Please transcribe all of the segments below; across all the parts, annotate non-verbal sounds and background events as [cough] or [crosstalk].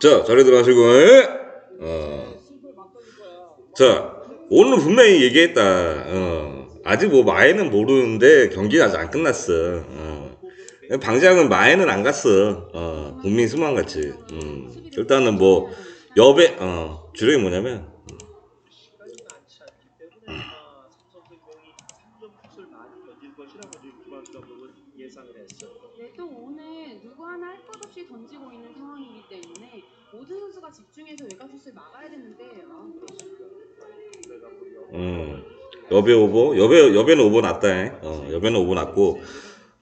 자, 자리들 하시고, 어. 자, 오늘 분명히 얘기했다. 어. 아직 뭐 마에는 모르는데 경기는 아직 안 끝났어. 어. 방장은 마에는 안 갔어. 어. 국민 수만 같이. 음. 일단은 뭐 여배 어 주력이 뭐냐면 시간이 많지 않기 때문에 아마 삼성생명이 3점 슛을 많이 던질 것이라고 지금 김학주 감독은 예상을 했어요. 네, 또 오늘 누구 하나 할 것 없이 던지고 있는 상황이기 때문에 모든 선수가 집중해서 외곽슛을 막아야 되는데 아, 음 여배 오버 여배 여배는 오버 났다. 어 여배는 오버 났고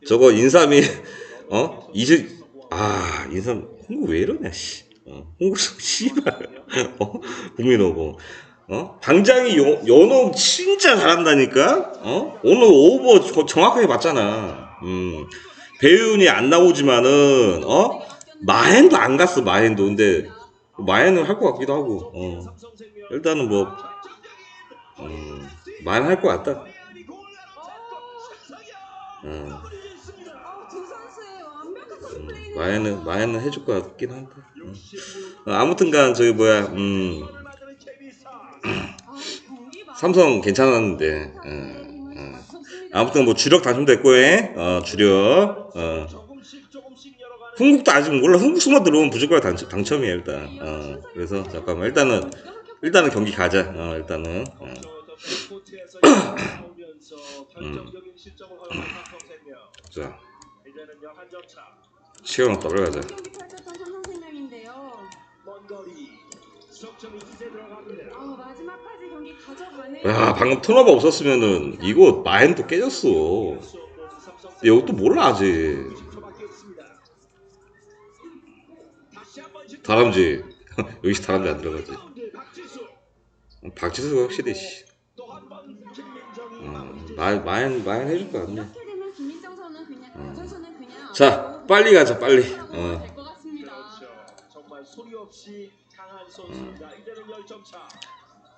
저거 인삼이 어 이제 아 인삼 홍구 왜 이러냐 씨. 어 홍구 씨발 [laughs] 어 국민 오버. 어 방장이 요, 연호 진짜 잘한다니까. 어 오늘 오버 저- 정확하게 봤잖아. 음 배윤이 안 나오지만은 어 마hen도 안 갔어 마hen도 근데 마hen은 할것 같기도 하고. 어. 일단은 뭐 음, 많이 할것 같다. 음, 어, 음, 마야는 해줄 것 같긴 한데. 음. 어, 아무튼간 저기 뭐야, 음, [clears throat] 삼성 괜찮았는데. 어, 어. 아무튼 뭐 주력 당첨됐고, 에 어, 주력. 어. 흥국도 아직 몰라. 흥국 수만 들어오면 무조건 당첨, 당첨이야 일단. 어, 그래서 잠깐만 일단은 일단은 경기 가자. 어, 일단은. 어. 삼성생명 자, 마지막까지 경기 가져가네. 야, 방금 턴오버 없었으면은 이거 마엔도 깨졌어. 또 몰라 아직. 다람쥐 [laughs] 여기서 다람쥐 안 들어가지. 박지수 박지수가 확실히 씨. 또한번 김민정이 음, 마무리 마 마엔 마엔 해줄 것 같네. 그냥 자, 빨리 가자, 빨리. 어. 같습니다. 그렇죠. 정말 소리 없이 강한 선수입니다. 이제는 10점 차.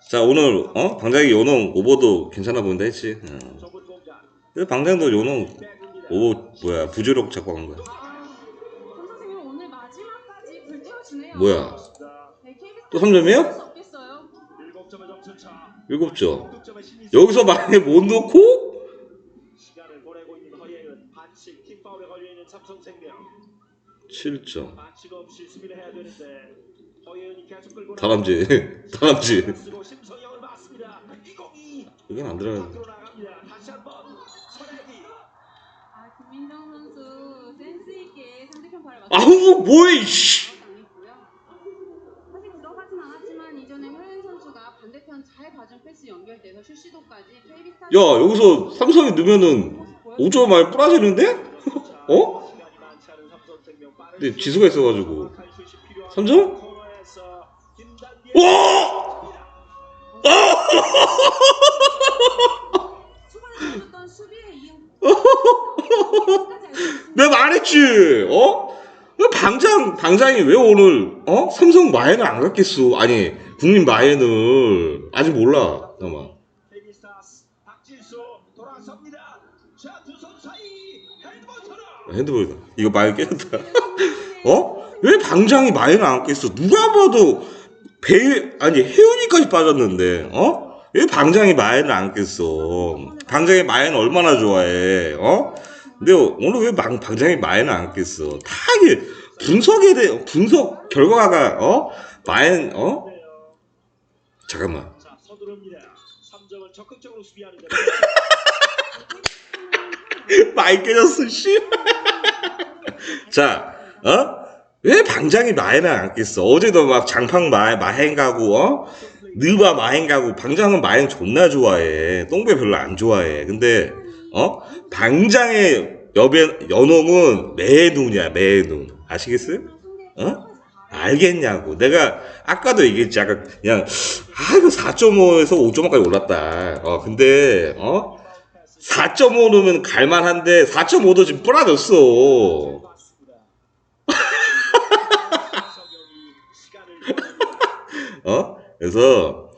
자 오늘 어 방장이 요농 오버도 괜찮아 보인다 했지. 어. 방장도 백입니다. 오버 뭐야 부조력 잡고 간 거야. 아, 삼성생명 오늘 마지막까지 불태워주네요. 뭐야? 또 3점이에요? 할수 없겠어요. 7점의 점수 차. 일곱 점. 득점의 신이 여기서 만약에 못 넣고 시간을 보내고 있는 허예은 반칙 팀 파울에 걸려 있는 삼성생명 7점. 반칙 없이 수비를 해야 되는데 허예은이 계속 끌고 다람쥐 [laughs] 다람쥐. 쓰고 심성영을 맞습니다. 202 이건 안 들어가. 밖으로 나갑니다. 다시 한번 서래기 아, 김민정 선수 센스 있게 상대편 발을 맞 아우 뭐해 씨. 당했고요. 사실 들어가진 않았지만 이전에 허연 선수가 반대편 잘 봐준 패스 연결돼서 슛 시도까지 KB스타 야 여기서 삼성이 넣으면은 5점 많이 뿌라지는데? [laughs] 어? 근데 슛. 지수가 있어가지고 정확한 슛이 필요합니다. 삼 점? 코너에서 김단비의 와! 초반에 수비의 이유. 내가 말했지, 어? 왜 방장, 방장이 왜 오늘, 어? 삼성 마엔을 안 갔겠어. 아니, 국민 마엔을. 아직 몰라, 아마. 핸드볼이다. 이거 마엔 깨졌다. [laughs] 어? 왜 방장이 마엔을 안 갔겠어? 누가 봐도 배, 아니, 혜연이까지 빠졌는데, 어? 왜 방장이 마엔을 안 갔겠어? 방장이 마엔 얼마나 좋아해, 어? 근데 오늘 왜 방, 방장이 마엔을 안 갔겠어? 다 이게 분석에 대해, 분석 결과가, 어? 마엔, 어? 잠깐만. 자, 서두릅니다. 3점을 적극적으로 수비하는데 [laughs] 많이 깨졌어, 씨. [laughs] 자, 어? 왜 방장이 마엔을 안 깼어? 어제도 막 장팡 마, 마행 가고, 어? 느바 마행 가고, 방장은 마행 존나 좋아해. 똥배 별로 안 좋아해. 근데, 어? 방장의 여배, 연홍은 매의 눈이야, 매의 눈. 아시겠어요? 어? 알겠냐고. 내가 아까도 얘기했지. 아까 그냥, 아, 이거 4.5에서 5.5까지 올랐다. 어, 근데, 어? 4.5면 갈만한데 4.5도 지금 뿌라졌어. [laughs] 어? 그래서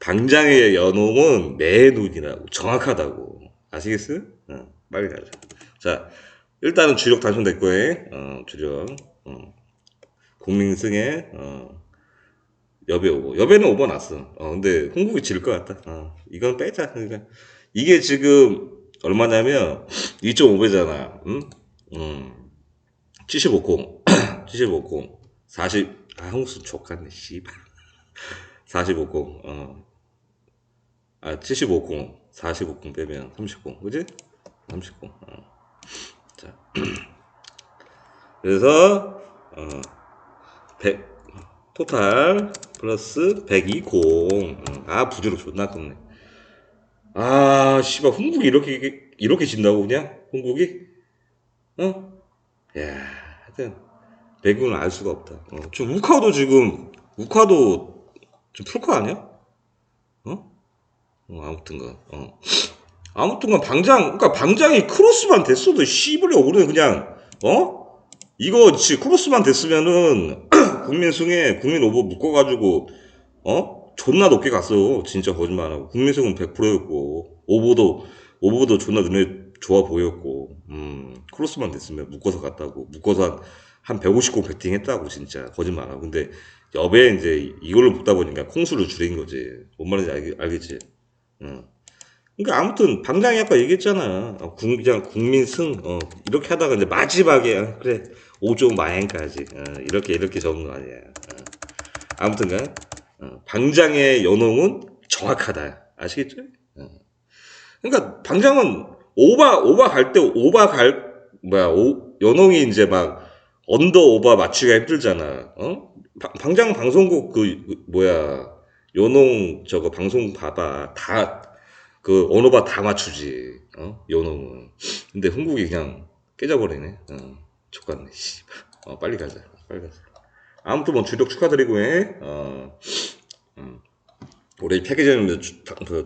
방장의 연홍은 매 눈이라고 정확하다고 아시겠어요? 어, 빨리 가자. 자, 일단은 주력 당첨됐고, 어, 주력. 어. 국민승의 어, 여배 오버. 여배는 오버 났어. 어, 근데 홍국이 질 것 같다. 어, 이건 빼자. 그러니까 이게 지금 얼마냐면 2.5배잖아. 음? 음. 75공. 75공. 40. 아, 홍수 족같네. 씨발. [laughs] 45공. 어. 아, 75공. 45공 빼면 30공. 그지? 30공. 어. 자. [clears throat] 그래서 어. 100 토탈 플러스 102공. 아, 부주로 존나 컸네. 아, 씨발, 흥국이 이렇게, 이렇게 진다고, 그냥? 흥국이? 어? 야, 하여튼, 배경을 알 수가 없다. 어, 지금 우카도 지금, 우카도 좀 풀카 아니야? 어? 어, 아무튼간, 어. 아무튼간, 방장, 그니까 방장이 크로스만 됐어도, 씨발이 오르네, 그냥, 어? 이거, 지 크로스만 됐으면은, 국민 승에, 국민 오버 묶어가지고, 어? 존나 높게 갔어. 진짜 거짓말하고. 국민 승은 100%였고, 오버도, 오버도 존나 눈에 좋아 보였고, 음, 크로스만 됐으면 묶어서 갔다고. 묶어서 한, 한 150공 배팅 했다고, 진짜. 거짓말하고. 근데, 여배 이제 이걸로 붙다 보니까 콩수를 줄인 거지. 뭔 말인지 알겠, 알겠지? 응. 그러니까 아무튼, 방장이 아까 얘기했잖아. 어, 국, 그냥 국민승, 어, 이렇게 하다가 이제 마지막에, 아, 그래, 5조 마행까지. 어, 이렇게, 이렇게 적은 거 아니야. 어. 아무튼간, 어, 방장의 연홍은 정확하다. 아시겠죠? 어. 그러니까 방장은 오바 오바 갈 때 오바 갈 뭐야 오, 연홍이 이제 막 언더 오바 맞추기가 힘들잖아. 어? 방- 방장 방송국 그, 그 뭐야 연홍 저거 방송 봐봐 다 그 언어바 다 맞추지. 어? 연홍은. 근데 흥국이 그냥 깨져버리네. 어. 족같네. 씨. 어, 빨리 가자. 빨리 가자. 아무튼 뭐 주력 축하드리고 해. 어. 음. 올해 패키지는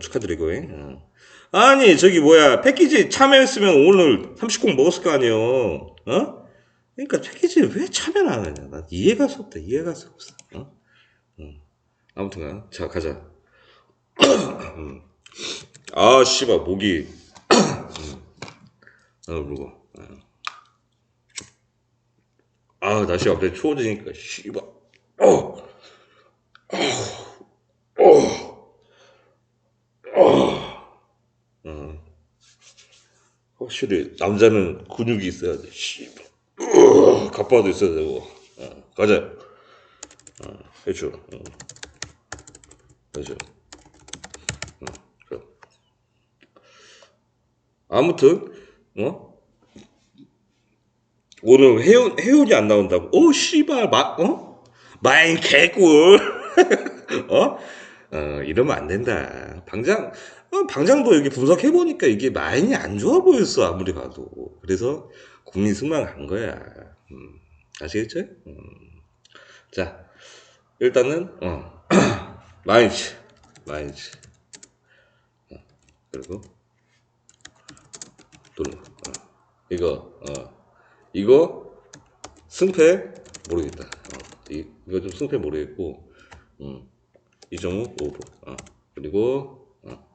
축하드리고 해. 어. 아니 저기 뭐야 패키지 참여했으면 오늘 30공 먹었을 거 아니에요. 어? 그러니까 패키지 왜 참여를 안 하냐? 나 이해가 없다. 이해가 없어. 어? 음. 아무튼가 자 가자. [clears throat] 음. 아 씨발 목이. 음. 아 물고. 아 날씨가 갑자기 추워지니까 씨발. 어. 어. 확실히 남자는 근육이 있어야 돼. 씨발. 어, 가빠도 있어야 되고. 어, 가자. 어, 해줘. 어. 해줘. 어, 그래. 아무튼 어? 오늘 해운 해운이 안 나온다고? 어 씨발 마 어? 마인 개꿀. [laughs] 어? 어, 이러면 안 된다. 방장, 어, 방장도 여기 분석해 보니까 이게 마인이 안 좋아 보였어, 아무리 봐도. 그래서 국민 승망한 거야. 음, 아시겠죠? 음. 자, 일단은, 어, [clears throat] 마인치, 마인치. 어, 그리고, 또, 어, 이거, 어, 이거, 승패, 모르겠다. 어, 이, 이거 좀 승패 모르겠고, 음. 이정우 오브 어. 그리고 어.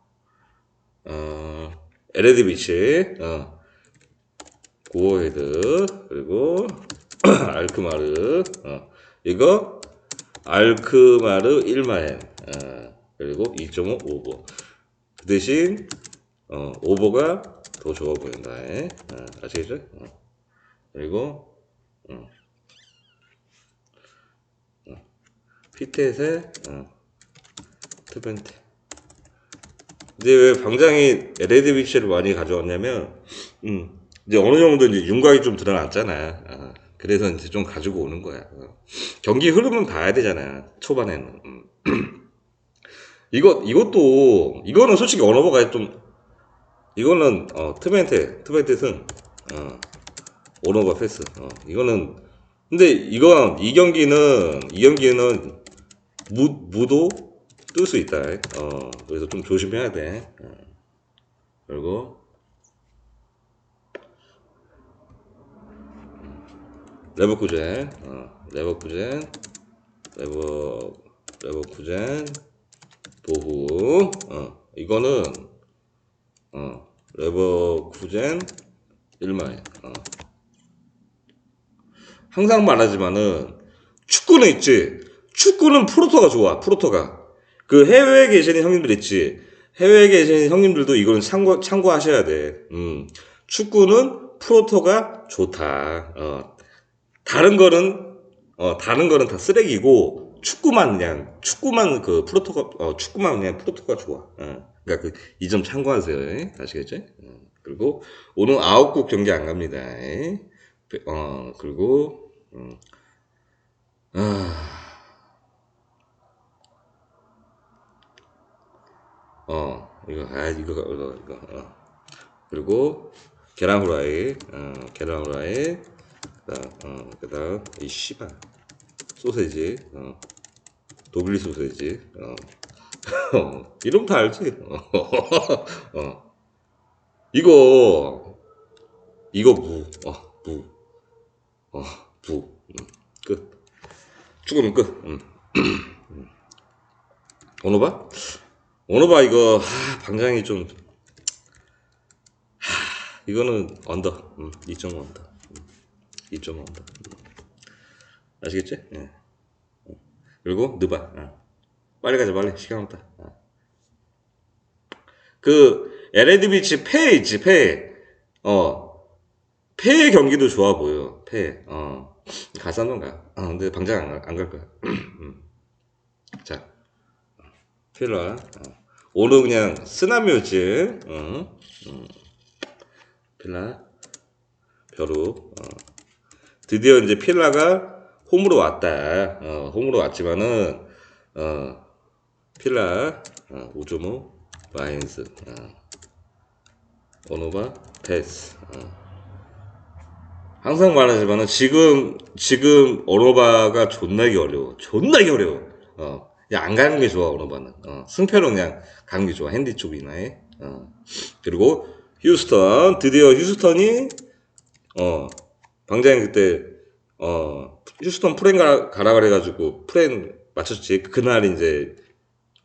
어, LED 비치 어. 고어헤드 그리고 [clears throat] 알크마르 어. 이거 알크마르 1마엔 어. 그리고 2.5 오버 그 대신 어, 오버가 더 좋아 보인다 어. 아시겠죠? 어. 그리고 어. 어. 피켓에 어. 트벤트. 이제 왜 방장이 LED 빅시를 많이 가져왔냐면, 음, 이제 어느 정도 이제 윤곽이 좀 드러났잖아. 어, 그래서 이제 좀 가지고 오는 거야. 어. 경기 흐름은 봐야 되잖아. 초반에는. 음. [clears throat] 이거, 이것도, 이거는 솔직히 언어버가 좀, 이거는, 어, 트벤트, 트벤트는, 어, 언어버 패스. 어, 이거는, 근데 이거, 이 경기는, 이 경기는, 무, 무도, 뜰 수 있다. 어, 그래서 좀 조심해야 돼. 어. 그리고 레버쿠젠, 어, 레버쿠젠, 레버 레버쿠젠, 보후, 어, 이거는 어, 레버쿠젠 1마일. 어. 항상 말하지만은 축구는 있지. 축구는 프로토가 좋아. 프로토가. 그 해외에 계시는 형님들 있지. 해외에 계시는 형님들도 이거는 참고 참고하셔야 돼. 음. 축구는 프로토가 좋다. 어. 다른 거는 어 다른 거는 다 쓰레기고 축구만 그냥 축구만 그 프로토가 어 축구만 그냥 프로토가 좋아. 어. 그러니까 그 이 점 참고하세요. 예? 아시겠죠? 어. 그리고 오늘 아홉 곡 경기 안 갑니다. 예? 어 그리고 음. 아. 어, 이거, 아, 이거, 이거, 이거, 어. 그리고, 계란 후라이, 어, 계란 후라이, 그 다음, 어, 그 다음, 이 씨발, 소세지, 어, 독일 소세지, 어, 어, [laughs] 이름 다 알지? 어, [laughs] 어. 이거, 이거 무, 어, 무, 어, 무, 음, 끝. 축구는 끝, 음. 음. 오노바? 오노바 이거, 하, 방장이 좀, 하, 이거는 언더, 음, 2.5 언더. 2.5 언더. 음. 아시겠지? 예. 어. 그리고 느바. 어. 빨리 가자, 빨리. 시간 없다. 어. 그, LAD 비치 패 있지, 패. 어. 패의 경기도 좋아 보여. 패. 어. 가서 한번 가. 어, 근데 방장 안 갈 거야. [clears throat] 음. 자. 필라. 어. 오늘 그냥 쓰나미였지. 어. 음. 필라. 벼룩. 어. 드디어 이제 필라가 홈으로 왔다. 어, 홈으로 왔지만은, 어, 필라, 어, 오조모, 마인스, 어, 오노바, 패스. 어. 항상 말하지만은 지금, 지금 오노바가 존나게 어려워. 존나게 어려워. 어, 안 가는 게 좋아, 오노바는. 어, 승패로 그냥 가는 게 좋아. 핸디 쪽이나 해. 어. 그리고 휴스턴, 드디어 휴스턴이, 어, 방장이 그때 어 휴스턴 프렌 가라, 가라 그래가지고 프렌 맞췄지 그날 이제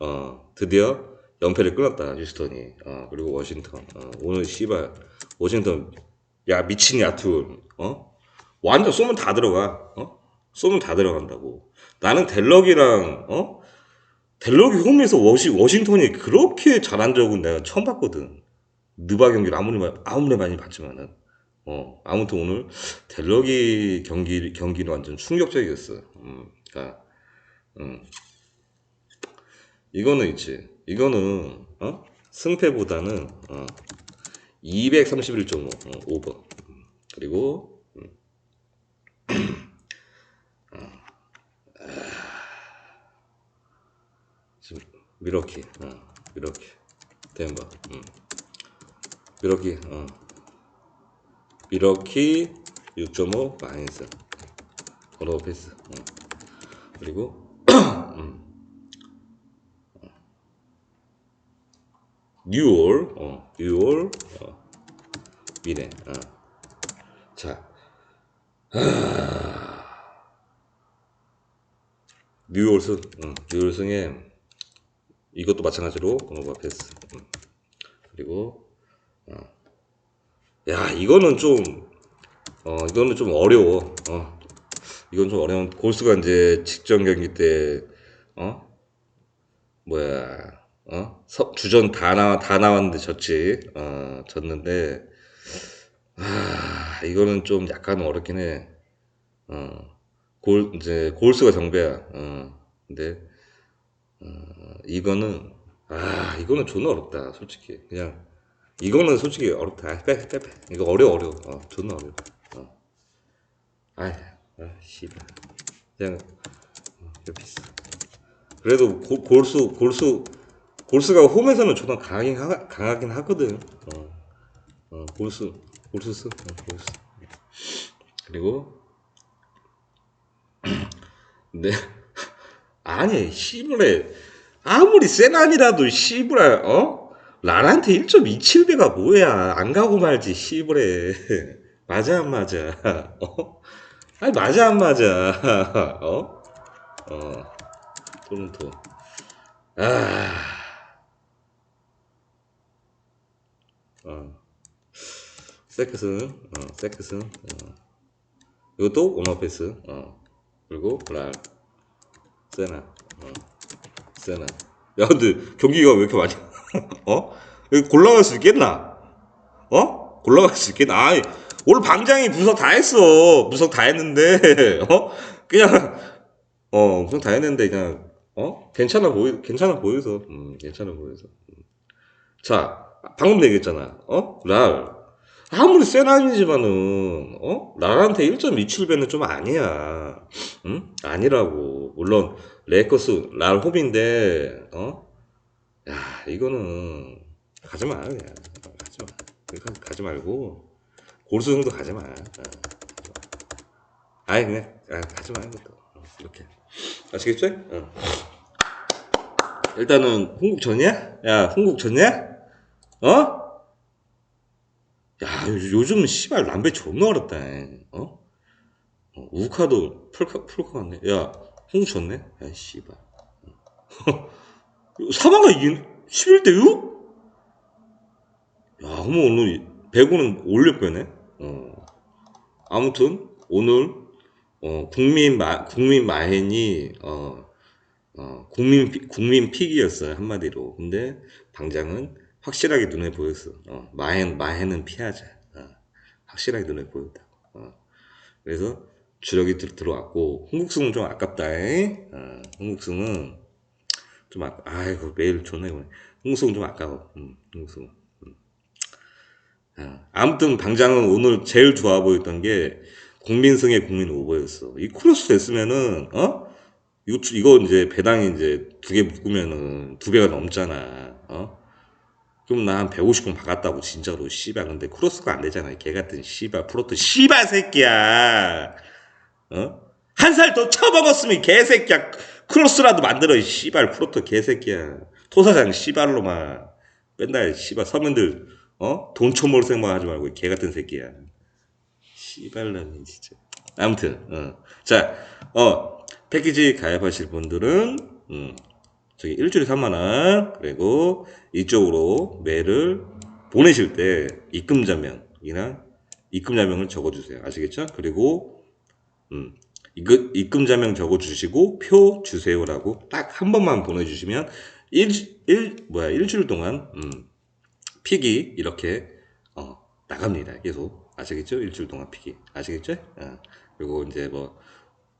어 드디어 연패를 끊었다 휴스턴이. 어 그리고 워싱턴. 어, 오늘 씨발 워싱턴 야 미친 야투. 어? 완전 쏘면 다 들어가. 어? 쏘면 다 들어간다고. 나는 델럭이랑 어? 델럭이 홈에서 워시, 워싱턴이 그렇게 잘한 적은 내가 처음 봤거든. 느바 경기를 아무리 마- 아무리 많이 봤지만은. 어, 아무튼 오늘 델럭이 경기, 경기는 완전 충격적이었어. 음, 그니까, 음. 이거는 있지. 이거는, 어? 승패보다는, 어, 231.5, 어, 오버. 음, 그리고, 음. 어, 아, 지금, 미러키, 어, 미러키. 덴버, 음. 미러키, 어. 미러키 6.5 마이너스 걸어 패스 어. 그리고 [clears throat] 음. 어. 뉴올 어, 뉴올 어. 미네 어. 자 아. 뉴올승 어. 뉴올승에 이것도 마찬가지로 오너바 패스 음. 그리고 어. 야, 이거는 좀, 어, 이거는 좀 어려워. 어, 이건 좀 어려운. 골수가 이제 직전 경기 때, 어, 뭐야, 어, 서- 주전 다 나와, 다 나왔는데 졌지. 어, 졌는데, 아, 이거는 좀 약간 어렵긴 해. 어, 골, 이제, 골수가 정배야. 어, 근데, 어, 이거는, 아, 이거는 존나 어렵다, 솔직히. 그냥, 이거는 솔직히 어렵다. 아, 빼, 빼, 빼. 이거 어려워, 어려워. 어, 존나 어려워. 어. 아이, 아, 씨발. 그냥, 어, 피스 그래도 고, 골수, 골수, 골수가 홈에서는 존나 강하긴, 하, 강하긴 하거든. 어, 어, 골수 쓰, 어, 골수. 그리고, 근데, [clears throat] [laughs] 아니, 씨발에, 아무리 세난이라도 씨발에, 어? 란한테 1.27배가 뭐야. 안 가고 말지, 씨부래. [laughs] 맞아, 안 맞아? [laughs] 어? 아니, 맞아, 안 맞아? 어? 어. 토론토. 아. 어. 세크슨, 어, 세크슨, 어. 이것도 오너패스, 어. 그리고 랄 세나 어. 세나 야 근데 경기가 왜 이렇게 많이 [laughs] 어? 여기 골라갈 수 있겠나? 어? 골라갈 수 있겠나? 아 오늘 방장이 분석 다 했어 분석 다 했는데 [laughs] 어? 그냥 어 분석 다 했는데 그냥 어? 괜찮아 보이 괜찮아 보여서 음 괜찮아 보여서 음. 자 방금 얘기했잖아 어? 랄 아무리 센 아니지만은 어? 랄한테 1.27배는 좀 아니야 응? 아니라고 물론 레이커스 랄 홉인데 어? 야 이거는 가지 마 그냥 가지 마 그냥 가지 말고 골수정도 가지 마 어. 아이 그냥 아, 가지 마 이것도 어, 이렇게 아시겠죠? 어. 일단은 홍국 졌냐? 야 홍국 졌냐? 어? 야 요- 요즘 씨발 남배 존나 어렵다 어? 어, 우카도 풀카 풀카 같네 야 홍국 졌네? 야 씨발 사마가 이긴 11대 6? 야, 그러면 오늘 배구는 올릴 거네. 어. 아무튼 오늘 어, 국민 마 국민 마hen이 어, 어, 국민 피- 국민 픽이었어요 한마디로. 근데 방장은 확실하게 눈에 보였어. 어, 마헨 마헨은 피하자. 어, 확실하게 눈에 보였다. 어. 그래서 주력이 들, 들어왔고 홍국승은 좀 아깝다. 에? 어, 홍국승은 좀 아, 아이고 매일 존나 이거네. 홍국승은 좀 아까워. 음, 홍국승은. 아, 아무튼 방장은 오늘 제일 좋아 보였던 게 국민승의 국민 오버였어. 이 크로스 됐으면은 어 이거 주- 이거 이제 배당이 이제 두 개 묶으면은 두 배가 넘잖아. 어? 그럼 나한 150건 박았다고 진짜로 씨발 근데 크로스가 안 되잖아. 이개 같은 씨발 프로토 씨발 새끼야. 어? 한 살 더 쳐먹었으면 개새끼야. 크로스라도 만들어 이 씨발 프로토 개새끼야. 토사장 씨발로만 맨날 씨발 서민들 어? 돈 쳐먹을 생각 하지 말고 개 같은 새끼야. 씨발라니 진짜. 아무튼 어. 자, 어 패키지 가입하실 분들은 음, 저기 일주일에 3만 원 그리고 이쪽으로 메일을 보내실 때 입금 자명이나 입금 자명을 적어주세요. 아시겠죠? 그리고 음, 입금 자명 적어주시고 표 주세요라고 딱 한 번만 보내주시면 일, 일 뭐야 일주일 동안 음, 픽이 이렇게 어, 나갑니다. 계속 아시겠죠? 일주일 동안 픽이 아시겠죠? 어, 그리고 이제 뭐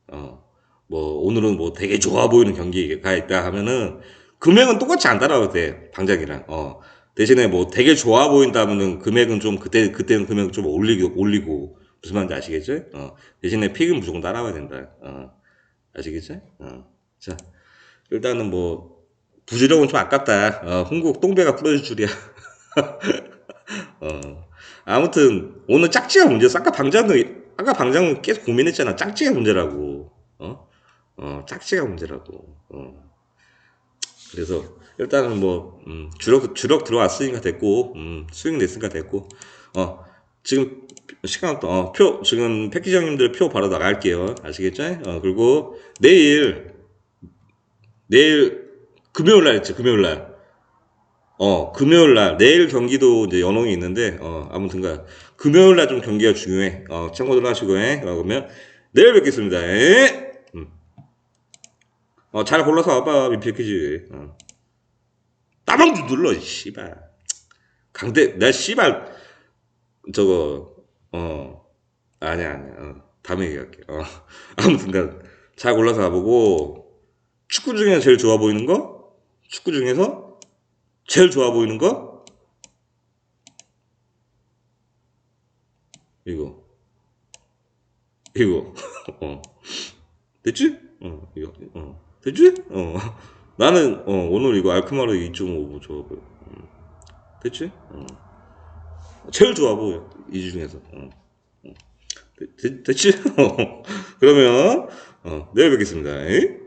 어, 뭐 오늘은 뭐 되게 좋아 보이는 경기가 있다 하면은 금액은 똑같이 안 따라와도 돼 방장이랑 어 대신에 뭐 되게 좋아 보인다면은 금액은 좀 그때 그때는 금액 좀 올리고 올리고 무슨 말인지 아시겠죠? 어 대신에 픽은 무조건 따라와야 된다. 어 아시겠죠? 어자 일단은 뭐 부지력은 좀 아깝다. 어, 홍국 똥배가 부러질 줄이야. [laughs] 어, 아무튼 오늘 짝지가 문제였어. 아까 방장은 아까 방장은 계속 고민했잖아. 짝지가 문제라고. 어? 어, 짝지가 문제라고. 어. 그래서 일단은 뭐 음, 주력 주력 들어왔으니까 됐고 음, 수익 냈으니까 됐고 어 지금 시간. 어, 표 지금 패키지 형님들 표 바로 나갈게요. 아시겠죠? 어, 그리고 내일 내일 금요일 날 있지 금요일 날. 어, 금요일 날, 내일 경기도 이제 연홍이 있는데, 어, 아무튼가, 금요일 날 좀 경기가 중요해. 어, 참고들 하시고, 해. 어, 그러면, 내일 뵙겠습니다. 에? 음. 어, 잘 골라서 와봐, 민폐키지. 어. 따봉 좀 눌러, 이 씨발. 강대, 나 씨발, 저거, 어, 아니야, 아니야. 어, 다음에 얘기할게. 어, [laughs] 아무튼간, 잘 골라서 와보고, 축구 중에 제일 좋아 보이는 거? 축구 중에서? 제일 좋아 보이는 거? 이거. 이거. [laughs] 어. 됐지? 어, 이거. 어. 됐지? 어. [laughs] 나는, 어, 오늘 이거 알크마르 2.5부 좋아 보여. 음. 됐지? 어. 제일 좋아 보여. 이 중에서. 어. 어. 됐, 됐, 됐지? [laughs] 어. 그러면, 어, 내일 뵙겠습니다. 에이?